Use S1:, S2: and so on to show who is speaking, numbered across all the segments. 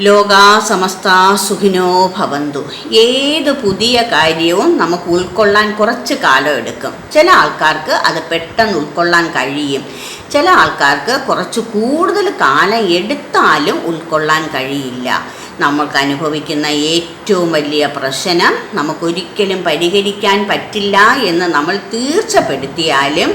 S1: ലോകാ സമസ്ത സുഖിനോ ഭവന്തു. ഏത് പുതിയ കാര്യവും നമുക്ക് ഉൾക്കൊള്ളാൻ കുറച്ച് കാലം എടുക്കും. ചില ആൾക്കാർക്ക് അത് പെട്ടെന്ന് ഉൾക്കൊള്ളാൻ കഴിയും. ചില ആൾക്കാർക്ക് കുറച്ച് കൂടുതൽ കാലം എടുത്താലും ഉൾക്കൊള്ളാൻ കഴിയില്ല. നമ്മൾക്ക് അനുഭവിക്കുന്ന ഏറ്റവും വലിയ പ്രശ്നം നമുക്കൊരിക്കലും പരിഹരിക്കാൻ പറ്റില്ല എന്ന് നമ്മൾ തീർച്ചപ്പെടുത്തിയാലും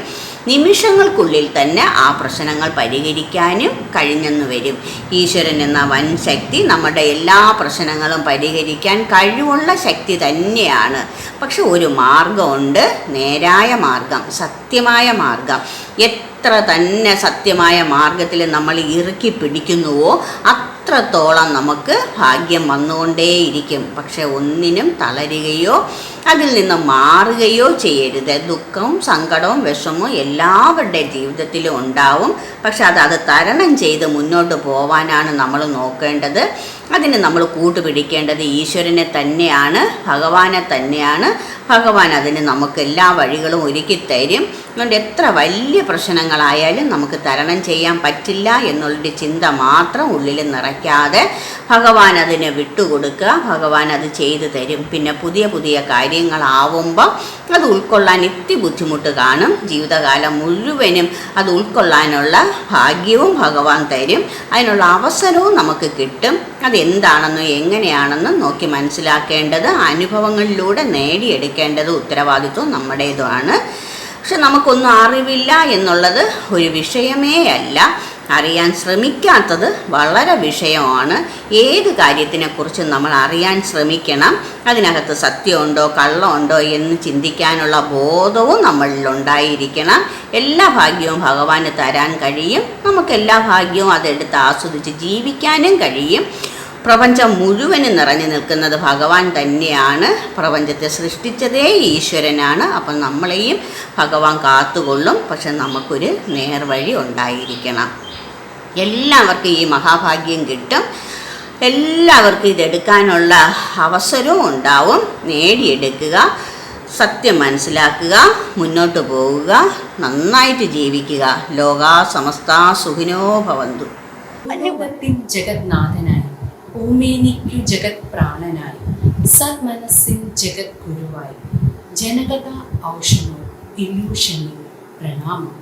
S1: നിമിഷങ്ങൾക്കുള്ളിൽ തന്നെ ആ പ്രശ്നങ്ങൾ പരിഹരിക്കാനും കഴിഞ്ഞെന്ന് വരും. ഈശ്വരൻ എന്ന വൻ ശക്തി നമ്മുടെ എല്ലാ പ്രശ്നങ്ങളും പരിഹരിക്കാൻ കഴിവുള്ള ശക്തി തന്നെയാണ്. പക്ഷെ ഒരു മാർഗമുണ്ട് നേരായ മാർഗം സത്യമായ മാർഗം. എത്ര തന്നെ സത്യമായ മാർഗത്തിൽ നമ്മൾ ഇറുക്കി പിടിക്കുന്നുവോ അത്രത്തോളം നമുക്ക് ഭാഗ്യം വന്നുകൊണ്ടേയിരിക്കും. പക്ഷെ ഒന്നിനും തളരുകയോ അതിൽ നിന്ന് മാറുകയോ ചെയ്യരുത്. ദുഃഖവും സങ്കടവും വിഷമവും എല്ലാവരുടെ ജീവിതത്തിലും ഉണ്ടാവും. പക്ഷെ അത് അത് തരണം ചെയ്ത് മുന്നോട്ട് പോവാനാണ് നമ്മൾ നോക്കേണ്ടത്. അതിന് നമ്മൾ കൂട്ടുപിടിക്കേണ്ടത് ഈശ്വരനെ തന്നെയാണ് ഭഗവാനെ തന്നെയാണ്. ഭഗവാൻ അതിന് നമുക്ക് എല്ലാ വഴികളും ഒരുക്കി തരും. അതുകൊണ്ട് എത്ര വലിയ പ്രശ്നങ്ങളായാലും നമുക്ക് തരണം ചെയ്യാൻ പറ്റില്ല എന്നുള്ളൊരു ചിന്ത മാത്രം ഉള്ളിൽ നിറയ്ക്കാതെ ഭഗവാൻ അതിനെ വിട്ടുകൊടുക്കുക ഭഗവാൻ അത് ചെയ്തു തരും. പിന്നെ പുതിയ പുതിയ കാര്യങ്ങളാവുമ്പോൾ അത് ഉൾക്കൊള്ളാൻ ഇത്തി ബുദ്ധിമുട്ട് കാണും. ജീവിതകാലം മുഴുവനും അത് ഉൾക്കൊള്ളാനുള്ള ഭാഗ്യവും ഭഗവാൻ തരും. അതിനുള്ള അവസരവും നമുക്ക് കിട്ടും. അതെന്താണെന്നും എങ്ങനെയാണെന്നും നോക്കി മനസ്സിലാക്കേണ്ടത് അനുഭവങ്ങളിലൂടെ നേടിയെടുക്കേണ്ടത് ഉത്തരവാദിത്വം നമ്മുടേതുമാണ്. പക്ഷെ നമുക്കൊന്നും അറിവില്ല എന്നുള്ളത് ഒരു വിഷയമേ അല്ല. അറിയാൻ ശ്രമിക്കാത്തത് വളരെ വിഷയമാണ്. ഏത് കാര്യത്തിനെക്കുറിച്ചും നമ്മൾ അറിയാൻ ശ്രമിക്കണം? അതിനകത്ത് സത്യമുണ്ടോ കള്ളമുണ്ടോ എന്ന് ചിന്തിക്കാനുള്ള ബോധവും നമ്മളിൽ ഉണ്ടായിരിക്കണം. എല്ലാ ഭാഗ്യവും ഭഗവാന് തരാൻ കഴിയും. നമുക്ക് എല്ലാ ഭാഗ്യവും അതെടുത്ത് ആസ്വദിച്ച് ജീവിക്കാനും കഴിയും. പ്രപഞ്ചം മുഴുവനും നിറഞ്ഞു നിൽക്കുന്നത് ഭഗവാൻ തന്നെയാണ്. പ്രപഞ്ചത്തെ സൃഷ്ടിച്ചതേ ഈശ്വരനാണ്. അപ്പം നമ്മളെയും ഭഗവാൻ കാത്തുകൊള്ളും. പക്ഷെ നമുക്കൊരു നേർവഴി ഉണ്ടായിരിക്കണം. എല്ലാവർക്കും ഈ മഹാഭാഗ്യം കിട്ടും. എല്ലാവർക്കും ഇതെടുക്കാനുള്ള അവസരവും ഉണ്ടാവും. നേടിയെടുക്കുക സത്യം മനസ്സിലാക്കുക മുന്നോട്ട് പോവുക നന്നായിട്ട് ജീവിക്കുക. ലോകാ സമസ്ത സുഖിനോ ഭവന്തു.
S2: അനുഭവത്തിൻ ജഗത്നാഥനായി ഭൂമേനിക്കു ജഗത് പ്രാണനായി സന്മനസ്സിൻ ജഗത് ഗുരുവായി ജനകഥ ഔഷധം ഇല്യൂഷനിൽ പ്രണാമം.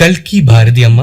S3: കൽക്കി ഭാരതിയമ്മ